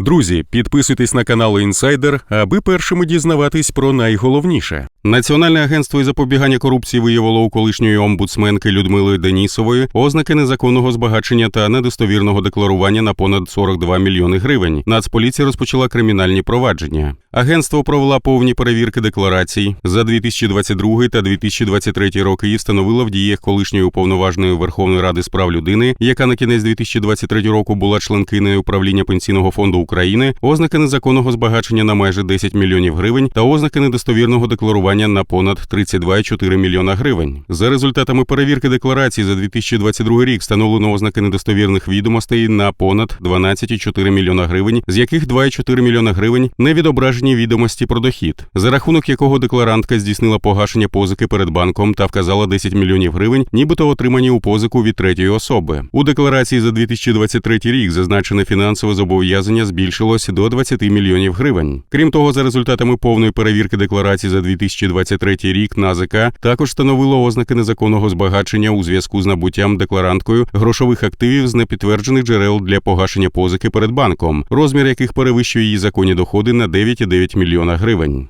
Друзі, підписуйтесь на канал Інсайдер, аби першими дізнаватись про найголовніше. Національне агентство із запобігання корупції виявило у колишньої омбудсменки Людмили Денісової ознаки незаконного збагачення та недостовірного декларування на понад 42 мільйони гривень. Нацполіція розпочала кримінальні провадження. Агентство провело повні перевірки декларацій за 2022 та 2023 роки і встановило в діях колишньої уповноваженої Верховної Ради з прав людини, яка на кінець 2023 року була членкиною управління пенсійного фонду України, ознаки незаконного збагачення на майже 10 мільйонів гривень та ознаки недостовірного декларування на понад 32,4 мільйона гривень. За результатами перевірки декларацій за 2022 рік встановлено ознаки недостовірних відомостей на понад 12,4 мільйона гривень, з яких 2,4 мільйона гривень не відображені відомості про дохід, за рахунок якого декларантка здійснила погашення позики перед банком та вказала 10 мільйонів гривень, нібито отримані у позику від третьої особи. У декларації за 2023 рік зазначене фінансове зобов'язання збільшилось до 20 мільйонів гривень. Крім того, за результатами повної перевірки декларації за 2023 рік НАЗК також встановило ознаки незаконного збагачення у зв'язку з набуттям декларанткою грошових активів з непідтверджених джерел для погашення позики перед банком, розмір яких перевищує її законні доходи на 9,9 мільйона гривень.